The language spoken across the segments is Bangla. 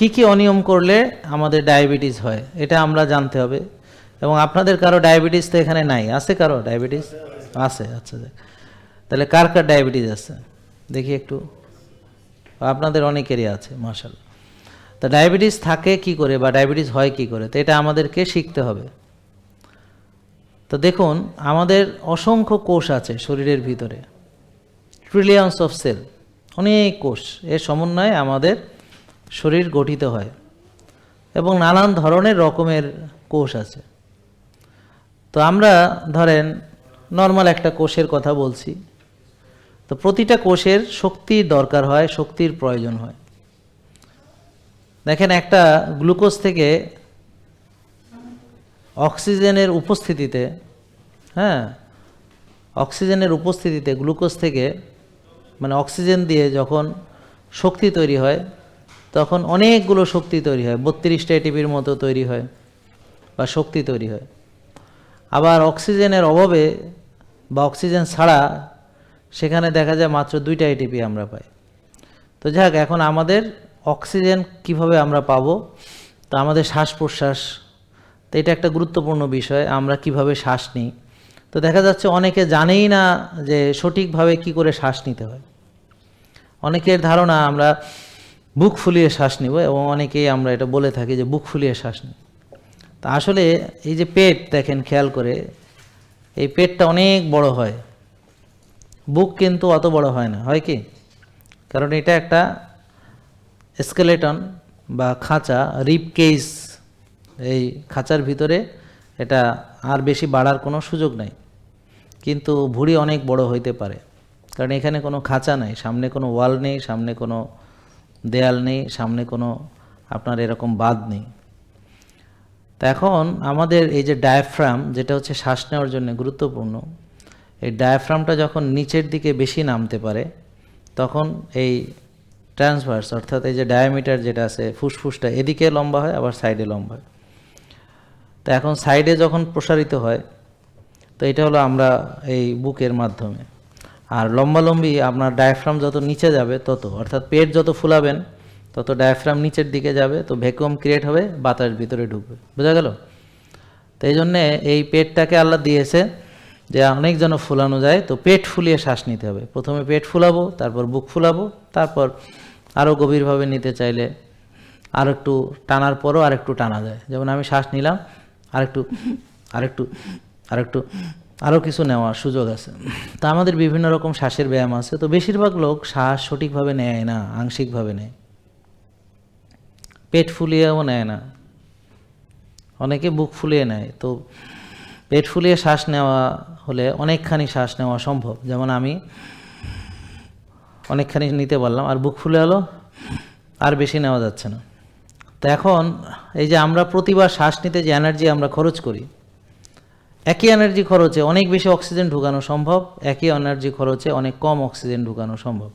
কি কি অনিয়ম করলে আমাদের ডায়াবেটিস হয়, এটা আমরা জানতে হবে। এবং আপনাদের কারও ডায়াবেটিস তো এখানে নাই, আছে কারও ডায়াবেটিস? আছে আচ্ছা তাহলে কার কার ডায়াবেটিস আছে? দেখি একটু। আপনাদের অনেকেরই আছে মার্শাল তা ডায়াবেটিস থাকে কি করে বা ডায়াবেটিস হয় কি করে, তো এটা আমাদেরকে শিখতে হবে। তো দেখুন, আমাদের অসংখ্য কোষ আছে শরীরের ভিতরে। ট্রিলিয়ন্স অফ সেল অনেক কোষ, এর সমন্বয়ে আমাদের শরীর গঠিত হয় এবং নানান ধরনের রকমের কোষ আছে। তো আমরা ধরেন নর্মাল একটা কোষের কথা বলছি। তো প্রতিটা কোষের শক্তির দরকার হয়, শক্তির প্রয়োজন হয়। দেখেন একটা গ্লুকোজ থেকে অক্সিজেনের উপস্থিতিতে হ্যাঁ অক্সিজেনের উপস্থিতিতে গ্লুকোজ থেকে মানে অক্সিজেন দিয়ে যখন শক্তি তৈরি হয় তখন অনেকগুলো শক্তি তৈরি হয়। বত্রিশটা এটিপির মতো তৈরি হয় বা শক্তি তৈরি হয়। আবার অক্সিজেনের অভাবে বা অক্সিজেন ছাড়া সেখানে দেখা যায় মাত্র দুইটা এটিপি আমরা পাই। তো যাক, এখন আমাদের অক্সিজেন কীভাবে আমরা পাবো তো আমাদের শ্বাস প্রশ্বাস তো এটা একটা গুরুত্বপূর্ণ বিষয়, আমরা কীভাবে শ্বাস নিই। তো দেখা যাচ্ছে অনেকে জানেই না যে সঠিকভাবে কি করে শ্বাস নিতে হয়। অনেকের ধারণা আমরা বুক ফুলিয়ে শ্বাস নিব এবং অনেকেই আমরা এটা বলে থাকি যে বুক ফুলিয়ে শ্বাস নিই। তা আসলে এই যে পেট দেখেন, খেয়াল করে, এই পেটটা অনেক বড় হয়। বুক কিন্তু অত বড় হয় না, হয় কি? কারণ এটা একটা স্কেলেটন বা খাঁচা, রিপ কেস এই খাঁচার ভিতরে এটা আর বেশি বাড়ার কোনো সুযোগ নাই। কিন্তু ভুঁড়ি অনেক বড় হইতে পারে। কারণ এখানে কোনো খাঁচা নাই, সামনে কোনো ওয়াল নেই, সামনে কোনো দেয়াল নেই, সামনে কোনো আপনার এরকম বাদ নেই। তা এখন আমাদের এই যে ডায়াফ্রাম যেটা হচ্ছে শ্বাস নেওয়ার জন্য গুরুত্বপূর্ণ, এই ডায়াফ্রামটা যখন নিচের দিকে বেশি নামতে পারে, তখন এই ট্রান্সভার্স অর্থাৎ এই যে ডায়ামিটার যেটা আছে, ফুসফুসটা এদিকে লম্বা হয়, আবার সাইডে লম্বা হয়। তো এখন সাইডে যখন প্রসারিত হয়, তো এটা হলো আমরা এই বুকের মাধ্যমে। আর লম্বালম্বি আপনার ডায়াফ্রাম যত নিচে যাবে, তত, অর্থাৎ পেট যত ফুলাবেন, তত ডায়াফ্রাম নিচের দিকে যাবে, তো ভ্যাকুয়াম ক্রিয়েট হবে, বাতাস ভিতরে ঢুকবে। বোঝা গেল? তো এই জন্যে এই পেটটাকে আল্লাহ দিয়েছে যে অনেক যেন ফুলানো যায়, তো পেট ফুলিয়ে শ্বাস নিতে হবে। প্রথমে পেট ফুলাবো, তারপর বুক ফুলাবো, তারপর আরও গভীরভাবে নিতে চাইলে আর একটু টানার পরও আর একটু টানা যায়। যেমন আমি শ্বাস নিলাম আরেকটু আরেকটু আরেকটু আরও কিছু নেওয়ার সুযোগ আছে। তো আমাদের বিভিন্ন রকম শ্বাসের ব্যায়াম আছে, তো বেশিরভাগ লোক শ্বাস সঠিকভাবে নেয় না, আংশিকভাবে নেয়। পেট ফুলিয়েও নেয় না। অনেকে বুক ফুলিয়ে নেয়, তো পেট ফুলিয়ে শ্বাস নেওয়া হলে অনেকখানি শ্বাস নেওয়া সম্ভব। যেমন আমি অনেকখানি নিতে পারলাম, আর বুক ফুলে হলো আর বেশি নেওয়া যাচ্ছে না। তো এখন এই যে আমরা প্রতিবার শ্বাস নিতে যে এনার্জি আমরা খরচ করি একই এনার্জি খরচে অনেক বেশি অক্সিজেন ঢুকানো সম্ভব, একই এনার্জি খরচে অনেক কম অক্সিজেন ঢুকানো সম্ভব।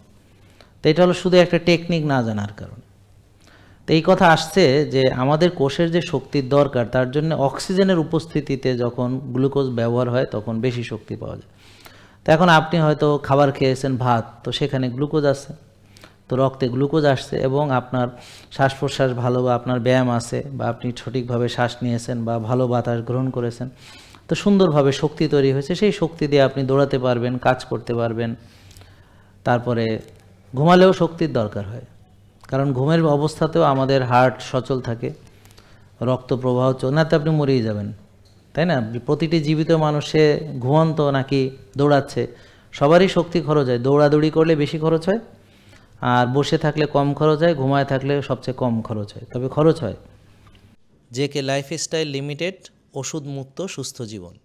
তো এটা হলো শুধু একটা টেকনিক না জানার কারণে। তো এই কথা আসছে যে আমাদের কোষের যে শক্তির দরকার, তার জন্য অক্সিজেনের উপস্থিতিতে যখন গ্লুকোজ ব্যবহার হয়, তখন বেশি শক্তি পাওয়া যায়। তো এখন আপনি হয়তো খাবার খেয়েছেন ভাত, তো সেখানে গ্লুকোজ আছে। তো রক্তে গ্লুকোজ আসছে এবং আপনার শ্বাস প্রশ্বাস ভালো বা আপনার ব্যায়াম আছে বা আপনি সঠিকভাবে শ্বাস নিয়েছেন বা ভালো বাতাস গ্রহণ করেছেন তো সুন্দরভাবে শক্তি তৈরি হয়েছে। সেই শক্তি দিয়ে আপনি দৌড়াতে পারবেন, কাজ করতে পারবেন। তারপরে ঘুমালেও শক্তির দরকার হয়। কারণ ঘুমের অবস্থাতেও আমাদের হার্ট সচল থাকে, রক্ত প্রবাহ চল, না, তো আপনি মরেই যাবেন। তাই না? প্রতিটি জীবিত মানুষে ঘুমন্ত নাকি দৌড়াচ্ছে, সবারই শক্তি খরচ হয়। দৌড়াদৌড়ি করলে বেশি খরচ হয়, আর বসে থাকলে কম খরচ হয়, ঘুমায় থাকলে সবচেয়ে কম খরচ হয়। তবে খরচ হয়। জে কে লাইফস্টাইল লিমিটেড ওষুধ মুক্ত সুস্থ জীবন।